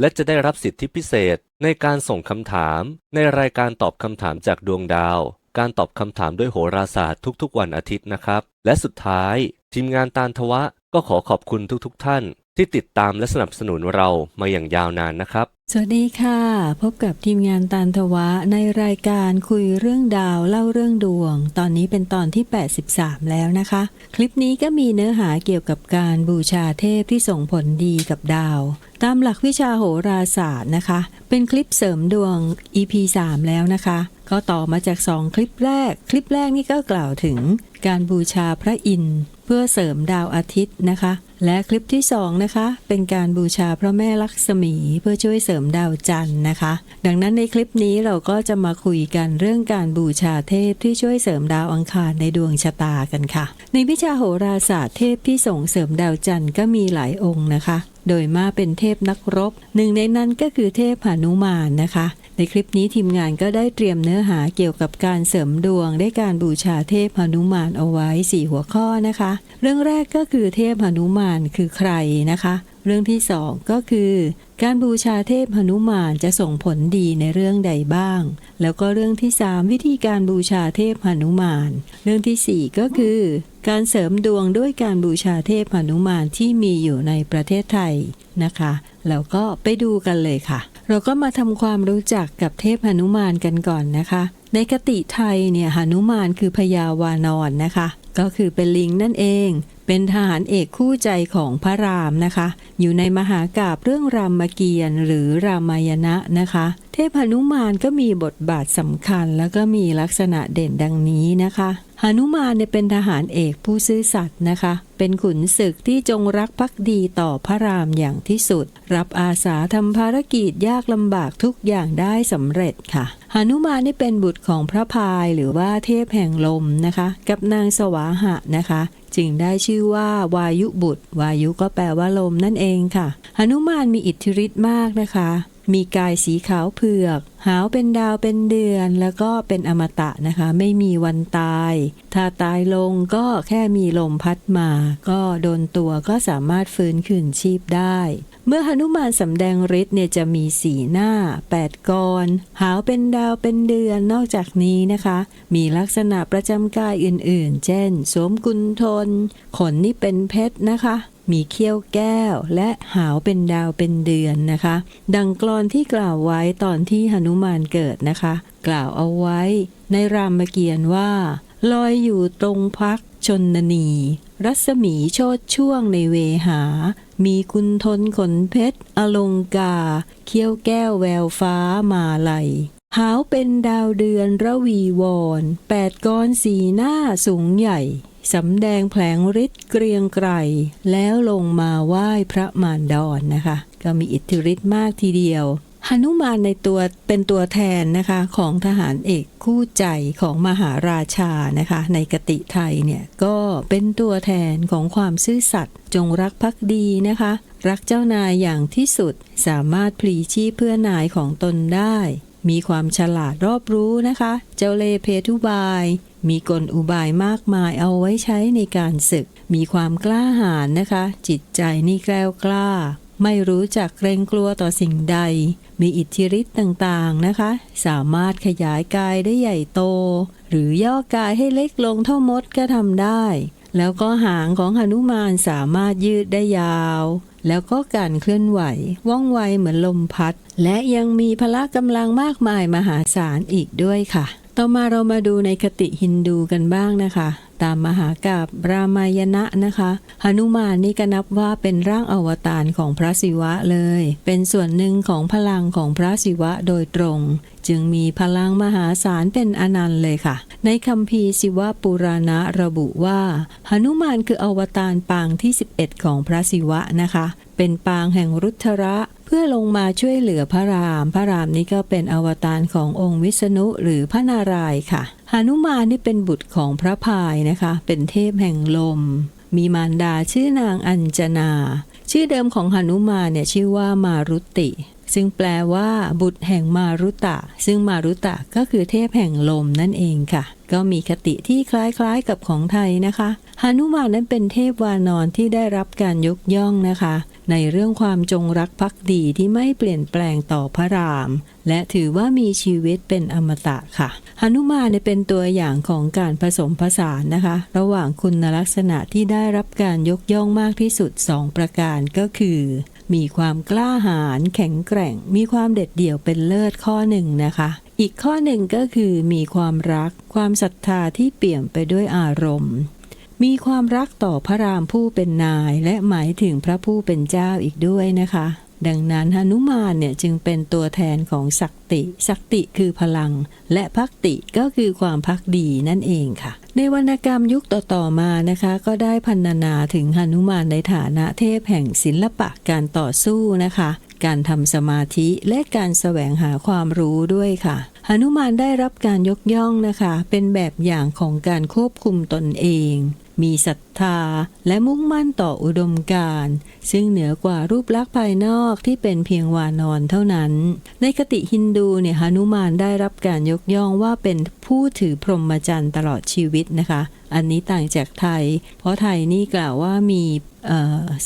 และจะได้รับสิทธิพิเศษในการส่งคำถาม ในรายการตอบคำถามจากดวงดาว การตอบคำถามด้วยโหราศาสตร์ทุกๆ วันอาทิตย์นะครับ และสุดท้าย ทีมงานตาลทวะก็ขอขอบคุณทุกๆท่าน ที่ติดตามและสนับสนุนเรามาอย่างยาวนานนะครับ สวัสดีค่ะ พบกับทีมงานตาลทวะในรายการคุยเรื่องดาวเล่าเรื่องดวง ตอนนี้เป็นตอนที่ 83 แล้วนะคะ คลิปนี้ก็มีเนื้อหาเกี่ยวกับการบูชาเทพที่ส่งผลดีกับดาว ตามหลักวิชาโหราศาสตร์นะคะ เป็นคลิปเสริมดวง EP 3 แล้วนะคะ ก็ต่อมาจาก 2 คลิปแรก คลิปแรกนี่ก็กล่าวถึงการบูชาพระอินทร์ เพื่อเสริมดาวอาทิตย์นะคะ และคลิปที่2นะคะเป็นการบูชาพระแม่ลักษมี เพื่อช่วยเสริมดาวจันทร์นะคะ ดังนั้นในคลิปนี้เราก็จะมาคุยกันเรื่องการบูชาเทพที่ช่วยเสริมดาวอังคารในดวงชะตากันค่ะ ในวิชาโหราศาสตร์เทพที่ส่งเสริมดาวจันทร์ก็มีหลายองค์นะคะ โดยมากเป็นเทพนักรบ หนึ่งในนั้นก็คือเทพหนุมานนะคะ ในคลิปนี้ทีมงานก็ได้เตรียมเนื้อหาเกี่ยวกับการเสริมดวงได้การบูชาเทพหนุมานเอาไว้ 4 หัวข้อนะคะ เรื่องแรกก็คือเทพหนุมานคือใครนะคะ เรื่องที่สองก็คือ การบูชาเทพหนุมานจะส่งผลดีในเรื่องใดบ้าง แล้วก็เรื่องที่สามวิธีการบูชาเทพหนุมาน เรื่องที่สี่ก็คือ การเสริมดวงด้วยการบูชาเทพหนุมานที่มีอยู่ในประเทศไทยนะคะ แล้วก็ไปดูกันเลยค่ะ เราก็มาทำความรู้จักกับเทพหนุมานกันก่อนนะคะ ในคติไทยเนี่ยหนุมานคือพญาวานอนนะคะ ก็คือเป็นลิงนั่นเอง เป็นทหารเอกคู่ใจของพระรามนะคะ อยู่ในมหากาบเรื่องรามเกียรติ์หรือรามายณะนะคะ เทพหนุมานก็มีบทบาทสำคัญ แล้วก็มีลักษณะเด่นดังนี้นะคะ หนุมานเนี่ยเป็นทหารเอกผู้ซื่อสัตย์นะคะ เป็นขุนศึกที่จงรักภักดีต่อพระรามอย่างที่สุด รับอาสาทำภารกิจยากลำบากทุกอย่างได้สำเร็จค่ะหนุมานนี่เป็นบุตรของพระพายหรือว่าเทพแห่งลมนะคะ กับนางสวาหะนะคะจึงได้ชื่อว่าวายุบุตร วายุก็แปลว่าลมนั่นเองค่ะหนุมานมีอิทธิฤทธิ์มากนะคะ มีกายสีขาวเผือก หาวเป็นดาวเป็นเดือน แล้วก็เป็นอมตะนะคะ ไม่มีวันตาย ถ้าตายลงก็แค่มีลมพัดมา ก็โดนตัวก็สามารถฟื้นคืนชีพได้ เมื่อหนุมานสำแดงฤทธิ์เนี่ยจะมีสีหน้า8กรหาวเป็นดาวเป็นเดือนนอกจากนี้นะคะ มีลักษณะประจำกายอื่นๆ เช่น สวมกุนทน ขนนี่เป็นเพชรนะคะ มีเขี้ยวแก้วและหาวเป็นดาวเป็นเดือนนะคะ ดังกลอนที่กล่าวไว้ตอนที่หนุมานเกิดนะคะ กล่าวเอาไว้ ในรามเกียรติ์ว่า ลอยอยู่ตรงพักชนนี รัศมีโชดช่วงในเวหา มีคุณทนขนเพชร อลงกา เขี้ยวแก้วแววฟ้ามาไหลหาวเป็นดาวเดือนระวีวอนแปดก้อนสีหน้าสูงใหญ่สำแดงแผลงฤทธิ์เกรียงไกรแล้วลงมาไหว้พระมารดอนนะคะ ก็มีอิทธิฤทธิ์มากทีเดียว หนุมานในตัวเป็นตัวแทนนะคะของทหารเอกคู่ใจของมหาราชานะคะในกติไทยเนี่ยก็เป็นตัวแทนของความซื่อสัตย์จงรักภักดีนะคะ รักเจ้านายอย่างที่สุดสามารถพลีชีพเพื่อนายของตนได้ มีความฉลาดรอบรู้นะคะ เจ้าเลเพทุบาย มีกลอุบายมากมายเอาไว้ใช้ในการศึก มีความกล้าหาญนะคะ จิตใจนี่แกล้วกล้า ไม่รู้จักเกรงกลัวต่อสิ่งใด มีอิทธิฤทธิ์ต่างๆนะคะ สามารถขยายกายได้ใหญ่โต หรือย่อกายให้เล็กลงเท่ามดก็ทำได้ แล้วก็หางของหนุมานสามารถยืดได้ยาว แล้วก็การเคลื่อนไหว ว่องไวเหมือนลมพัด และยังมีพละกำลังมากมายมหาศาลอีกด้วยค่ะ ต่อมาเรามาดูในคติฮินดูกันบ้างนะคะ ตามมหากาบรามายณะนะคะหนุมานนี่ก็นับว่าเป็นร่างอวตารของพระศิวะเลย เป็นส่วนหนึ่งของพลังของพระศิวะโดยตรง จึงมีพลังมหาศาลเป็นอนันต์เลยค่ะ ในคัมภีศิวะปุราณะระบุว่าหนุมานคืออวตารปางที่ 11 ของพระศิวะนะคะ เป็นปางแห่งรุทระ เพื่อลงมาช่วยเหลือพระราม พระรามนี้ก็เป็นอวตารขององค์วิษณุหรือพระนารายณ์ค่ะหานุมานนี่เป็นบุตรของพระพายนะคะ เป็นเทพแห่งลม มีมารดาชื่อนางอัญจนา ชื่อเดิมของหนุมานเนี่ยชื่อว่ามารุติ ซึ่งแปลว่าบุตรแห่งมารุตะ ซึ่งมารุตะก็คือเทพแห่งลมนั่นเองค่ะ ก็มีคติที่คล้ายๆกับของไทยนะคะหนุมานนั้นเป็นเทพวานอนที่ได้รับการยกย่องนะคะ ในเรื่องความจงรักภักดีที่ไม่เปลี่ยนแปลงต่อพระราม และถือว่ามีชีวิตเป็นอมตะค่ะหนุมานเนี่ยเป็นตัวอย่างของการผสมผสานนะคะ ระหว่างคุณลักษณะที่ได้รับการยกย่องมากที่สุด 2 ประการก็คือ มีความกล้าหาญแข็งแกร่ง มีความเด็ดเดี่ยวเป็นเลิศข้อหนึ่งนะคะอีกข้อหนึ่งก็คือมีความรักความศรัทธาที่เปี่ยมไปด้วยอารมณ์ มีความรักต่อพระรามผู้เป็นนาย และหมายถึงพระผู้เป็นเจ้าอีกด้วยนะคะ ดังนั้นหนุมานเนี่ยจึงเป็นตัวแทนของศักติศักติคือพลัง และพักติก็คือความพักดีนั่นเองค่ะ ในวรรณกรรมยุคต่อๆมานะคะ ก็ได้พันนานาถึงหนุมานในฐานะเทพแห่งศิลปะการต่อสู้นะคะการทำสมาธิและการแสวงหาความรู้ด้วยค่ะหนุมานได้รับการยกย่องนะคะ เป็นแบบอย่างของการควบคุมตนเอง มีศรัทธาและมุ่งมั่นต่ออุดมการณ์ ซึ่งเหนือกว่ารูปลักษณ์ภายนอกที่เป็นเพียงวานอนเท่านั้น ในคติฮินดูเนี่ยหนุมานได้รับการยกย่องว่าเป็นผู้ถือพรหมจรรย์ตลอดชีวิตนะคะ อันนี้ต่างจากไทย เพราะไทยนี่กล่าวว่ามี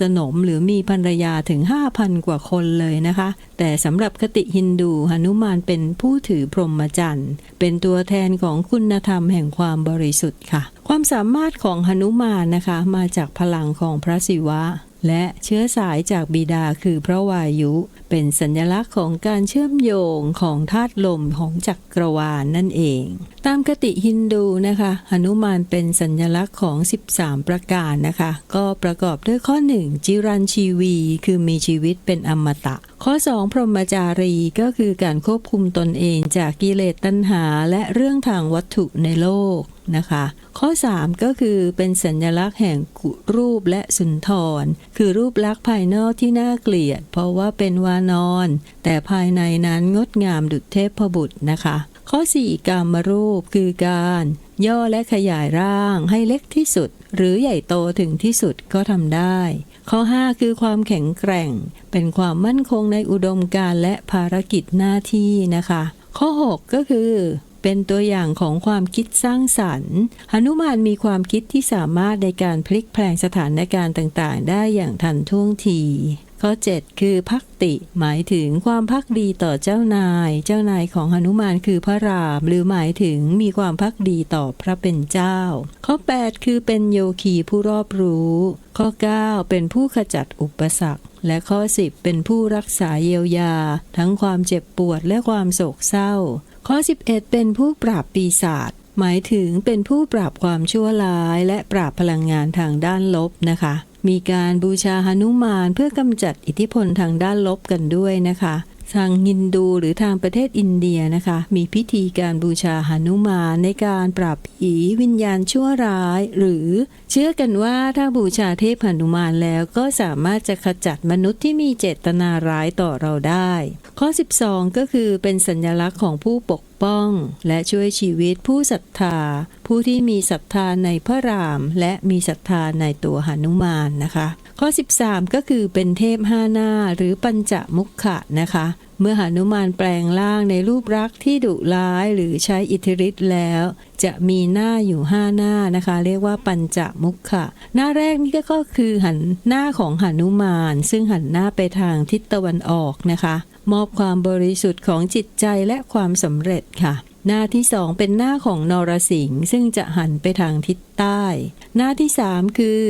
สนมหรือมีภรรยาถึง 5,000 กว่าคนเลยนะคะ แต่สำหรับคติฮินดูหนุมานเป็นผู้ถือพรหมจรรย์ เป็นตัวแทนของคุณธรรมแห่งความบริสุทธิ์ค่ะ ความสามารถของหนุมานนะคะ มาจากพลังของพระศิวะ และเชื้อสายจากบิดาคือพระวายุ เป็นสัญลักษณ์ของการเชื่อมโยงของธาตุลมของจักรวาลนนั่นเอง ตามคติฮินดูนะคะหนุมานเป็นสัญลักษณ์ของ 13 ประการนะคะ ก็ประกอบด้วยข้อ 1 จิรันชีวี คือมีชีวิตเป็นอมตะ ข้อ 2 พรหมจารีก็คือการควบคุมตนเองจากกิเลสตัณหาและเรื่องทางวัตถุในโลกนะคะ ข้อ 3 ก็คือเป็นสัญลักษณ์แห่งรูปและสุนทร คือรูปลักษณ์ภายนอกที่น่าเกลียด เพราะว่าเป็นวานอน แต่ภายในนั้นงดงามดุจเทพบุตรนะคะ ข้อ 4กามรูปคือการย่อและขยายร่างให้เล็กที่สุด หรือใหญ่โตถึงที่สุดก็ทำได้ ข้อ 5 คือความแข็งแกร่ง เป็นความมั่นคงในอุดมการณ์และภารกิจหน้าที่นะคะ ข้อ 6 ก็คือเป็นตัวอย่างของความคิดสร้างสรรค์หนุมานมีความคิดที่สามารถในการพลิกแปลงสถานการณ์ต่างๆ ได้อย่างทันท่วงที ข้อ 7 คือพักติ หมายถึงความพักดีต่อเจ้านาย เจ้านายของหนุมานคือพระราม หรือหมายถึงมีความพักดีต่อพระเป็นเจ้า ข้อ 8 คือเป็นโยคีผู้รอบรู้ ข้อ 9 เป็นผู้ขจัดอุปสรรคและข้อ 10 เป็นผู้รักษาเยียวยา ทั้งความเจ็บปวดและความโศกเศร้า ข้อ 11 เป็นผู้ปราบปีศาจหมายถึงเป็นผู้ปราบความชั่วร้าย และปราบพลังงานทางด้านลบนะคะ มีการบูชาหนุมานเพื่อกำจัดอิทธิพลทางด้านลบกันด้วยนะคะ ทางฮินดูหรือทางประเทศอินเดียนะคะ มีพิธีการบูชาหนุมานในการปราบผีวิญญาณชั่วร้าย หรือเชื่อกันว่าถ้าบูชาเทพหนุมานแล้วก็สามารถจะขจัดมนุษย์ที่มีเจตนาร้ายต่อเราได้ ข้อ 12 ก็คือเป็นสัญลักษณ์ของผู้ปก ป้อง และช่วยชีวิตผู้ศรัทธา ผู้ที่มีศรัทธาในพระราม และมีศรัทธาในตัวหนุมานนะคะ ข้อ 13 ก็คือเป็นเทพห้าหน้าหรือปัญจมุขะนะคะ เมื่อหนุมานแปลงร่างในรูปรักษ์ที่ดุร้ายหรือใช้อิทธิฤทธิ์แล้ว จะมีหน้าอยู่ห้าหน้านะคะ เรียกว่าปัญจมุขะหน้าแรกนี่ก็คือหันหน้าของหนุมาน ซึ่งหันหน้าไปทางทิศตะวันออกนะคะ มอบความบริสุทธิ์ของจิตใจและความสำเร็จค่ะ หน้าที่สองเป็นหน้าของนรสิงห์ซึ่งจะหันไปทางทิศใต้ หน้าที่สามคือ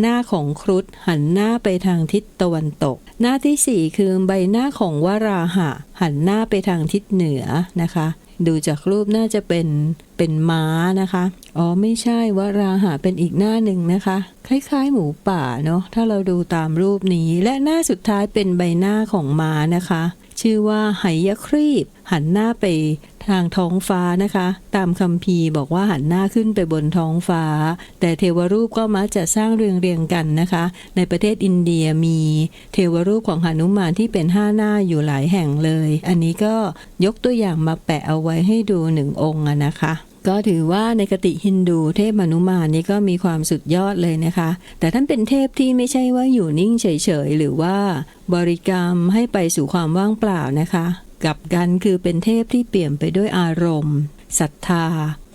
หน้าของครุฑหันหน้าไปทางทิศตะวันตก หน้าที่สี่คือใบหน้าของวราหะ หันหน้าไปทางทิศเหนือนะคะ ดูจากรูปน่าจะเป็นเป็นม้านะคะ อ๋อไม่ใช่วราหะเป็นอีกหน้าหนึ่งนะคะ คล้ายๆ หมูป่าเนาะถ้าเราดูตามรูปนี้และหน้าสุดท้ายเป็นใบหน้าของม้านะคะ ชื่อว่าไหยครีบ หันหน้าไปทางท้องฟ้านะคะ ตามคำพีบอกว่าหันหน้าขึ้นไปบนท้องฟ้า แต่เทวรูปก็มักจะสร้างเรียงเรียงกันนะคะ ในประเทศอินเดียมีเทวรูปของหนุมานที่เป็นห้าหน้าอยู่หลายแห่งเลย อันนี้ก็ยกตัวอย่างมาแปะเอาไว้ให้ดูหนึ่งองค์นะคะ ก็ถือว่าในกติฮินดูเทพมนุมานนี่ก็มีความสุดยอดเลยนะคะ แต่ท่านเป็นเทพที่ไม่ใช่ว่าอยู่นิ่งเฉยๆ หรือว่าบริกรรมให้ไปสู่ความว่างเปล่านะคะกับกันคือเป็นเทพที่เปี่ยมไปด้วยอารมณ์ศรัทธา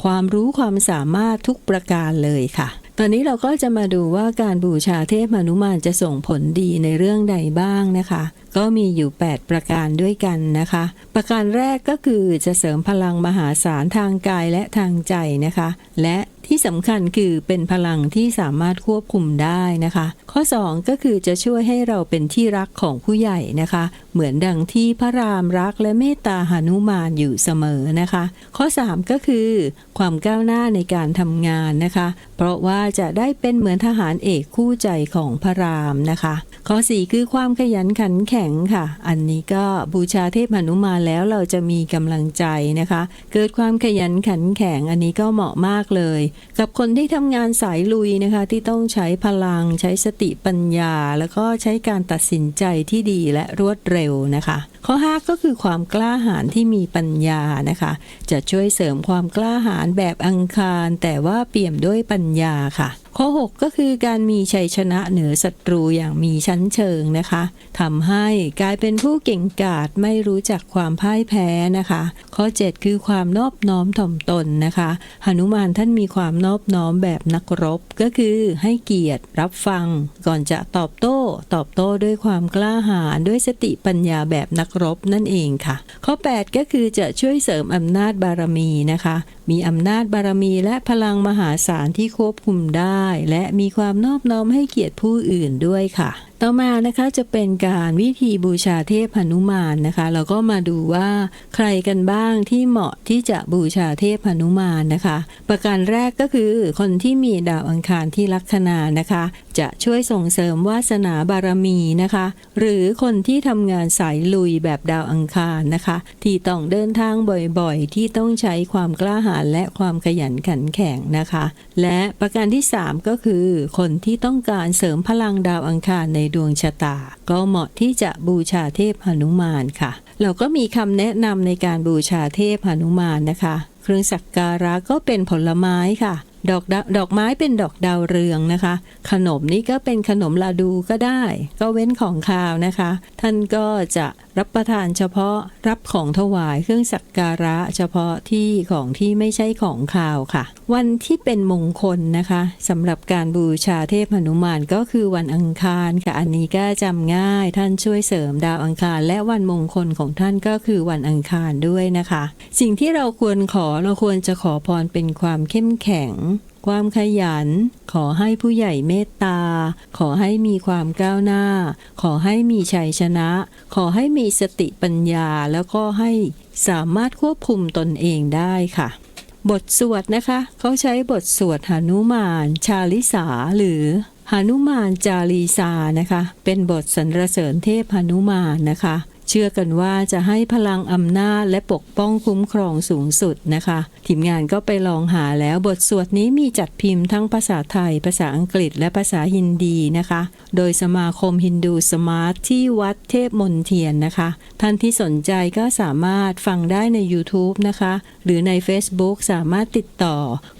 ความรู้ความสามารถทุกประการเลยค่ะ ตอนนี้เราก็จะมาดูว่าการบูชาเทพมนุมานจะส่งผลดีในเรื่องใดบ้างนะคะ ก็มีอยู่ 8 ประการด้วยกันนะคะ ประการแรกก็คือจะเสริมพลังมหาศาลทางกายและทางใจนะคะ และ ที่สำคัญคือเป็นพลังที่สามารถควบคุมได้นะคะ ข้อ 2 ก็คือจะช่วยให้เราเป็นที่รักของผู้ใหญ่นะคะ เหมือนดังที่พระรามรักและเมตตาหานุมานอยู่เสมอนะคะ ข้อ 3 ก็คือ ความก้าวหน้าในการทำงานนะคะ เพราะว่าจะได้เป็นเหมือนทหารเอกคู่ใจของพระรามนะคะ ข้อ 4 คือความขยันขันแข็งค่ะ อันนี้ก็บูชาเทพหนุมานแล้วเราจะมีกำลังใจนะคะ เกิดความขยันขันแข็งอันนี้ก็เหมาะมากเลยกับคนที่ทำงานสายลุยนะคะ ที่ต้องใช้พลัง ใช้สติปัญญา แล้วก็ใช้การตัดสินใจที่ดีและรวดเร็วนะคะ ข้อ 5 ก็คือความกล้าหาญที่มีปัญญานะคะ จะช่วยเสริมความกล้าหาญแบบอังคาร แต่ว่าเปี่ยมด้วยปัญญาค่ะ ข้อ 6 ก็คือการมีชัยชนะเหนือศัตรูอย่างมีชั้นเชิงนะคะทำให้กลายเป็นผู้เก่งกาจไม่รู้จักความพ่ายแพ้นะคะ ข้อ 7 คือความนอบน้อมถ่อมตนนะคะหนุมานท่านมีความนอบน้อมแบบนักรบ ก็คือให้เกียรติรับฟัง ก่อนจะตอบโต้ ตอบโต้ด้วยความกล้าหาญด้วยสติปัญญาแบบนักรบนั่นเองค่ะ ข้อ 8 ก็คือจะช่วยเสริมอำนาจบารมีนะคะ มีอำนาจบารมีและพลังมหาศาลที่ควบคุมได้ และมีความนอบน้อมให้เกียรติผู้อื่นด้วยค่ะต่อมานะคะจะเป็นการวิธีบูชาเทพหนุมานนะคะเราก็มาดูว่าใครกันบ้างที่เหมาะที่จะบูชาเทพหนุมานนะคะ ประการแรกก็คือคนที่มีดาวอังคารที่ลัคนานะคะ จะช่วยส่งเสริมวาสนาบารมีนะคะ หรือคนที่ทำงานสายลุยแบบดาวอังคารนะคะ ที่ต้องเดินทางบ่อยๆ ที่ต้องใช้ความกล้าหาญและความขยันขันแข็งนะคะ และประการที่ 3 ก็คือ คนที่ต้องการเสริมพลังดาวอังคารในดวงชะตา ก็เหมาะที่จะบูชาเทพหนุมานค่ะ เราก็มีคำแนะนำในการบูชาเทพหนุมานนะคะ เครื่องสักการะก็เป็นผลไม้ค่ะ ดอกดอกไม้เป็นดอกดาวเรืองนะคะ ขนมนี่ก็เป็นขนมลาดูก็ได้ ก็เว้นของคาวนะคะ ท่านก็จะรับประทานเฉพาะรับของถวายเครื่องสักการะ เฉพาะที่ของที่ไม่ใช่ของคาวค่ะ วันที่เป็นมงคลนะคะสำหรับการบูชาเทพหนุมานก็คือวันอังคารค่ะ อันนี้ก็จำง่ายท่านช่วยเสริมดาวอังคาร และวันมงคลของท่านก็คือวันอังคารด้วยนะคะ สิ่งที่เราควรขอเราควรจะขอพรเป็นความเข้มแข็ง ความขยัน ขอให้ผู้ใหญ่เมตตา ขอให้มีความก้าวหน้า ขอให้มีชัยชนะ ขอให้มีสติปัญญาแล้วก็ให้สามารถควบคุมตนเองได้ค่ะ บทสวดนะคะ เขาใช้บทสวดหานุมาน ชาลิสาหรือหานุมานจารีสานะคะ เป็นบทสรรเสริญเทพหานุมานนะคะ เชื่อกันว่าจะให้พลังอำนาจและปกป้องคุ้มครองสูงสุดนะคะ ทีมงานก็ไปลองหาแล้วบทสวดนี้มีจัดพิมพ์ทั้งภาษาไทย ภาษาอังกฤษและภาษาฮินดีนะคะ โดยสมาคมฮินดูสมาร์ทที่วัดเทพมนเทียนนะคะ ท่านที่สนใจก็สามารถฟังได้ใน YouTube นะคะ หรือใน Facebook สามารถติดต่อ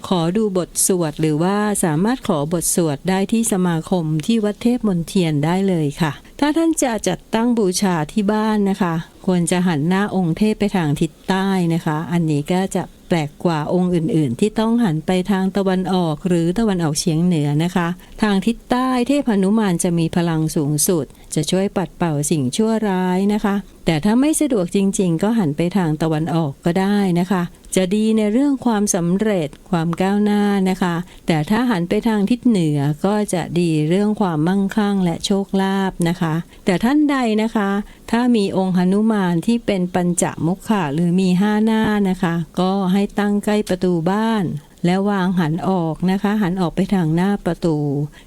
ขอดูบทสวดหรือว่าสามารถขอบทสวดได้ที่สมาคมที่วัดเทพมนเทียนได้เลยค่ะถ้าท่านจะจัดตั้งบูชาที่บ้านนะคะ ควรจะหันหน้าองค์เทพไปทางทิศใต้นะคะ อันนี้ก็จะแปลกกว่าองค์อื่น ๆ ที่ต้องหันไปทางตะวันออกหรือตะวันออกเฉียงเหนือนะคะ ทางทิศใต้เทพหนุมานจะมีพลังสูงสุด จะช่วยปัดเป่าสิ่งชั่วร้ายนะคะ แต่ถ้าไม่สะดวกจริง ๆ ก็หันไปทางตะวันออกก็ได้นะคะ จะดีในเรื่องความสำเร็จความก้าวหน้านะคะ แต่ถ้าหันไปทางทิศเหนือก็จะดีเรื่องความมั่งคั่งและโชคลาภนะคะ แต่ท่านใดนะคะถ้ามีองค์หนุมานที่เป็นปัญจมุขะหรือมีห้าหน้านะคะ ก็ให้ตั้งใกล้ประตูบ้าน แล้ววางหันออกนะคะ หันออกไปทางหน้าประตู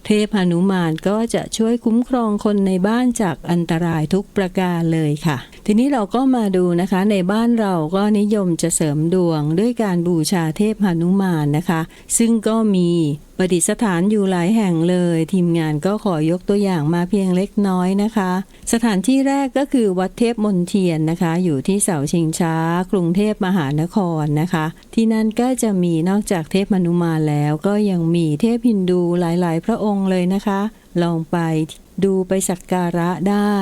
เทพหนุมานก็จะช่วยคุ้มครองคนในบ้านจากอันตรายทุกประการเลยค่ะ ทีนี้เราก็มาดูนะคะในบ้านเราก็นิยมจะเสริมดวงด้วยการบูชาเทพหนุมานนะคะ ซึ่งก็มีประดิษฐานอยู่หลายแห่งเลย ทีมงานก็ขอยกตัวอย่างมาเพียงเล็กน้อยนะคะ สถานที่แรกก็คือวัดเทพมนเทียนนะคะ อยู่ที่เสาชิงช้า กรุงเทพมหานครนะคะ ที่นั่นก็จะมีนอกจากเทพหนุมานแล้ว ก็ยังมีเทพฮินดูหลาย ๆ พระองค์เลยนะคะ ลองไป ดูไปสักการะได้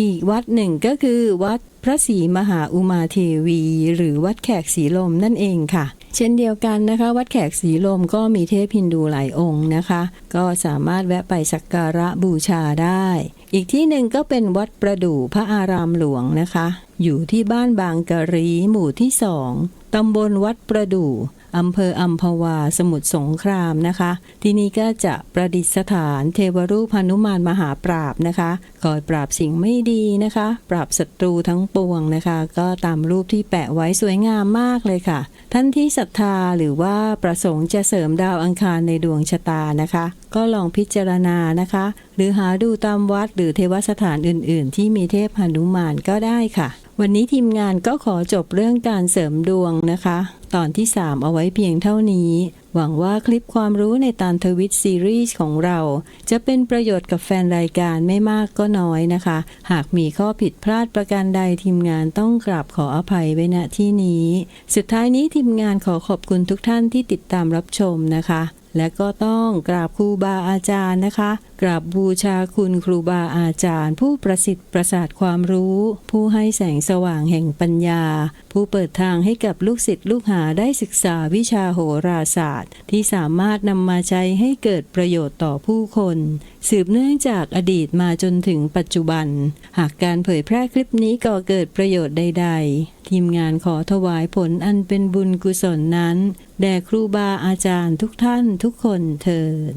อีกวัดหนึ่งก็คือวัดพระศรีมหาอุมาเทวี หรือวัดแขกศรีลมนั่นเองค่ะ เช่นเดียวกันนะคะ วัดแขกศรีลมก็มีเทพฮินดูหลายองค์นะคะ ก็สามารถแวะไปสักการะบูชาได้ อีกที่หนึ่งก็เป็นวัดประดู่พระอารามหลวงนะคะ อยู่ที่บ้านบางกะรีหมู่ที่สองตำบลวัดประดู่ อำเภออัมพวาสมุทรสงครามนะคะ ที่นี่ก็จะประดิษฐานเทวรูปหนุมานมหาปราบนะคะคอยปราบสิ่งไม่ดีนะคะ ปราบศัตรูทั้งปวงนะคะ ก็ตามรูปที่แปะไว้สวยงามมากเลยค่ะ ท่านที่ศรัทธาหรือว่าประสงค์จะเสริมดาวอังคารในดวงชะตานะคะ ก็ลองพิจารณานะคะ หรือหาดูตามวัดหรือเทวสถานอื่น ๆ ที่มีเทพหนุมานก็ได้ค่ะ วันนี้ทีมงานก็ขอจบเรื่องการเสริมดวงนะคะ ตอนที่ 3 เอาไว้เพียงเท่านี้ หวังว่าคลิปความรู้ในตานทวิตซีรีส์ของเรา จะเป็นประโยชน์กับแฟนรายการไม่มากก็น้อยนะคะ หากมีข้อผิดพลาดประการใดทีมงานต้องกราบขออภัยไว้ณที่นี้ สุดท้ายนี้ทีมงานขอขอบคุณทุกท่านที่ติดตามรับชมนะคะ และก็ต้องกราบครูบาอาจารย์นะคะ กราบบูชาคุณครูบาอาจารย์ ผู้ประสิทธิ์ประสาทความรู้ ผู้ให้แสงสว่างแห่งปัญญา ผู้เปิดทางให้กับลูกศิษย์ลูกหาได้ศึกษาวิชาโหราศาสตร์ ที่สามารถนำมาใช้ให้เกิดประโยชน์ต่อผู้คน สืบเนื่องจากอดีตมาจนถึงปัจจุบัน หากการเผยแพร่คลิปนี้ก่อเกิดประโยชน์ใด ๆ ทีมงานขอถวายผลอันเป็นบุญกุศลนั้น แด่ครูบาอาจารย์ทุกท่านทุกคนเทิน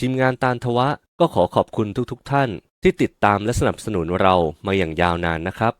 ทีมงานตาลทวะก็ขอขอบคุณทุกๆท่านที่ติดตามและสนับสนุนเรามาอย่างยาวนานนะครับ